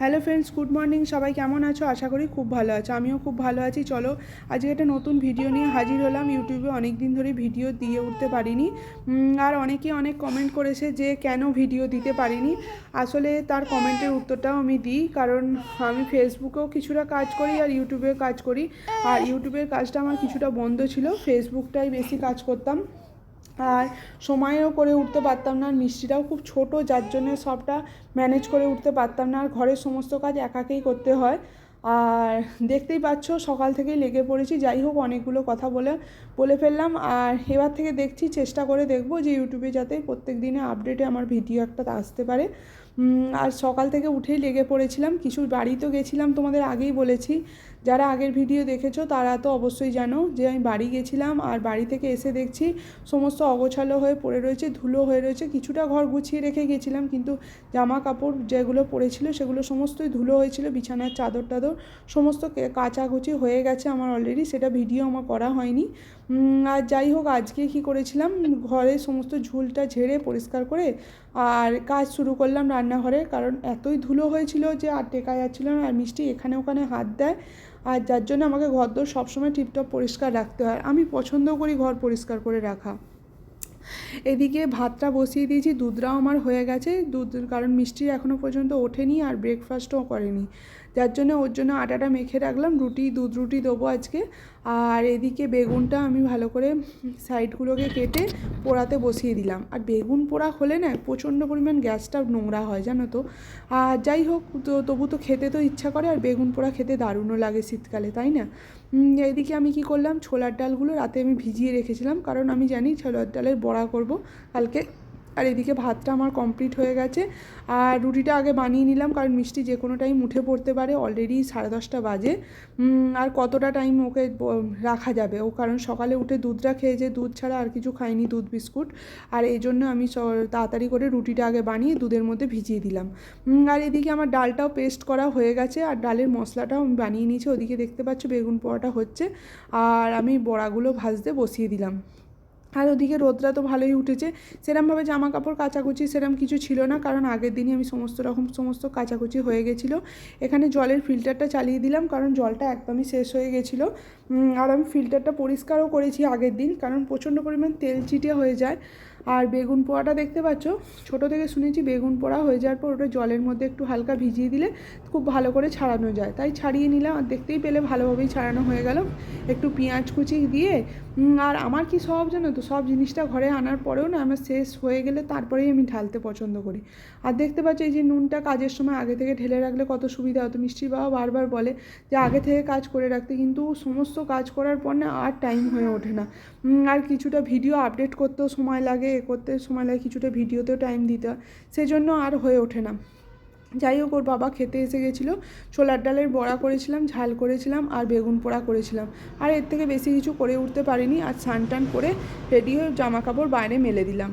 Hello friends good morning সবাই কেমন আছো? আশা করি খুব ভালো আছো। আমিও খুব ভালো আছি। চলো, আজকে একটা নতুন ভিডিও নিয়ে হাজির হলাম। ইউটিউবে অনেক দিন ধরে ভিডিও দিয়ে উঠতে পারিনি। আর অনেকে অনেক কমেন্ট করেছে যে, কেন ভিডিও দিতে পারিনি? আসলে তার কমেন্টের উত্তরটাও আমি দিই। কারণ আমি ফেসবুকেও কিছুটা কাজ করি আর ইউটিউবেও কাজ করি। আর ইউটিউবের কাজটা আমার কিছুটা বন্ধ ছিল। ফেসবুকটাই বেশি কাজ করতাম। আর সময়ও করে উঠতে পারতাম না, আর মিষ্টিটাও খুব ছোট, যার জন্য সবটা ম্যানেজ করে উঠতে পারতাম না, আর ঘরের সমস্ত কাজ একাকেই করতে হয়। আর দেখতেই পাচ্ছ, সকাল থেকেই লেগে পড়েছি। যাই হোক, অনেকগুলো কথা বলে বলে ফেললাম। আর এবার থেকে দেখছি, চেষ্টা করে দেখব যে ইউটিউবে যাতে প্রত্যেক দিনে আপডেটে আমার ভিডিও একটা আসতে পারে। আর সকাল থেকে উঠেই লেগে পড়েছিলাম। কিছু বাড়ি তো গেছিলাম তোমাদের আগেই বলেছি। যারা আগের ভিডিও দেখেছ, তারা তো অবশ্যই জানো যে আমি বাড়ি গেছিলাম আর বাড়ি থেকে এসে দেখছি সমস্ত অগোছালো হয়ে পড়ে রয়েছে, ধুলো হয়ে রয়েছে। কিছুটা ঘর গুছিয়ে রেখে গেছিলাম, কিন্তু জামা কাপড় যেগুলো পড়েছিল সেগুলো সমস্তই ধুলো হয়েছিল, বিছানার চাদর টাদর সমস্ত কাচাকুচি হয়ে গেছে আমার অলরেডি সেটা ভিডিও আমার করা হয়নি। আর যাই হোক, আজকে কি করেছিলাম? ঘরে সমস্ত ঝুলটা ঝেড়ে পরিষ্কার করে আর কাজ শুরু করলাম রান্নাঘরে, কারণ এতই ধুলো হয়েছিল যে আর টেকা যাচ্ছিল না। আর মিষ্টি এখানে ওখানে হাত দেয়। আর যার জন্য আমাকে ঘরদোর সবসময় টিপটপ পরিষ্কার রাখতে হয়। আমি পছন্দ করি ঘর পরিষ্কার করে রাখা। এদিকে ভাতটা বসিয়ে দিয়েছি, দুধটাও আমার হয়ে গেছে। দুধ, কারণ মিষ্টি এখনও পর্যন্ত ওঠেনি আর ব্রেকফাস্টও করেনি। যার জন্য ওর জন্য আটাটা মেখে রাখলাম। রুটি, দুধ রুটি দেবো আজকে। আর এদিকে বেগুনটা আমি ভালো করে সাইডগুলোকে কেটে পোড়াতে বসিয়ে দিলাম। আর বেগুন পোড়া হলে না প্রচণ্ড পরিমাণ গ্যাসটা নোংরা হয়, জানো তো। আর যাই হোক, তো তবু তো খেতে তো ইচ্ছা করে, আর বেগুন পোড়া খেতে দারুণও লাগে শীতকালে, তাই না? এদিকে আমি কি করলাম, ছোলার ডালগুলো রাতে আমি ভিজিয়ে রেখেছিলাম, কারণ আমি জানি ছোলার ডালের বড়া করব কালকে। আর এদিকে ভাতটা আমার কমপ্লিট হয়ে গেছে। আর রুটিটা আগে বানিয়ে নিলাম, কারণ মিষ্টি যে কোনো টাইম উঠে পড়তে পারে অলরেডি সাড়ে দশটা বাজে। আর কতটা টাইম ওকে রাখা যাবে? ও কারণ সকালে উঠে দুধটা খেয়েছে দুধ ছাড়া আর কিছু খাইনি দুধ বিস্কুট। আর এই জন্য আমি তাড়াতাড়ি করে রুটিটা আগে বানিয়ে দুধের মধ্যে ভিজিয়ে দিলাম। আর এদিকে আমার ডালটাও পেস্ট করা হয়ে গেছে, আর ডালের মশলাটাও আমি বানিয়ে নিয়েছি। ওদিকে দেখতে পাচ্ছ বেগুন পোড়াটা হচ্ছে, আর আমি বড়াগুলো ভাজতে বসিয়ে দিলাম। আর ওদিকে রোদরা তো ভালোই উঠেছে। সেরমভাবে জামা কাপড় কাচাকুচি সেরম কিছু ছিল না, কারণ আগের দিনই আমি সমস্ত রকম সমস্ত কাচাকুচি হয়ে গেছিল। এখানে জলের ফিল্টারটা চালিয়ে দিলাম, কারণ জলটা একদমই শেষ হয়ে গেছিল। আর আমি ফিল্টারটা পরিষ্কারও করেছি আগের দিন, কারণ প্রচণ্ড পরিমাণ তেল চিটে হয়ে যায়। আর বেগুন পোড়াটা দেখতে পাচ্ছ? ছোটো থেকে শুনেছি বেগুন পোড়া হয়ে যাওয়ার পর ওটা জলের মধ্যে একটু হালকা ভিজিয়ে দিলে খুব ভালো করে ছাড়ানো যায়। তাই ছাড়িয়ে নিলাম আর দেখতেই পেলে ভালোভাবেই ছাড়ানো হয়ে গেল। একটু পেঁয়াজ কুচি দিয়ে আর আমার কি সব জানো তো? সব জিনিসটা ঘরে আনার পরেও না আমার শেষ হয়ে গেলে তারপরেই আমি ঢালতে পছন্দ করি। আর দেখতে পাচ্ছ এই যে নুনটা কাজের সময় আগে থেকে ঢেলে রাখলে কত সুবিধা হতো। মিষ্টির বাবা বারবার বলে যে আগে থেকে কাজ করে রাখতে, কিন্তু সমস্ত কাজ করার পর না আর টাইম হয়ে ওঠে না। আর কিছুটা ভিডিও আপডেট করতেও সময় লাগে এ করতে সময় লাগে, কিছুটা ভিডিওতেও টাইম দিতে হয়। সেজন্য আর হয়ে ওঠে না। যাই হোক, ওর বাবা খেতে এসে গেছিল। ছোলার ডালের বড়া করেছিলাম, ঝাল করেছিলাম আর বেগুন পোড়া করেছিলাম। আর এর থেকে বেশি কিছু করে উঠতে পারিনি। আর স্নান টান করে রেডি হয়ে জামা কাপড় বাইরে মেলে দিলাম।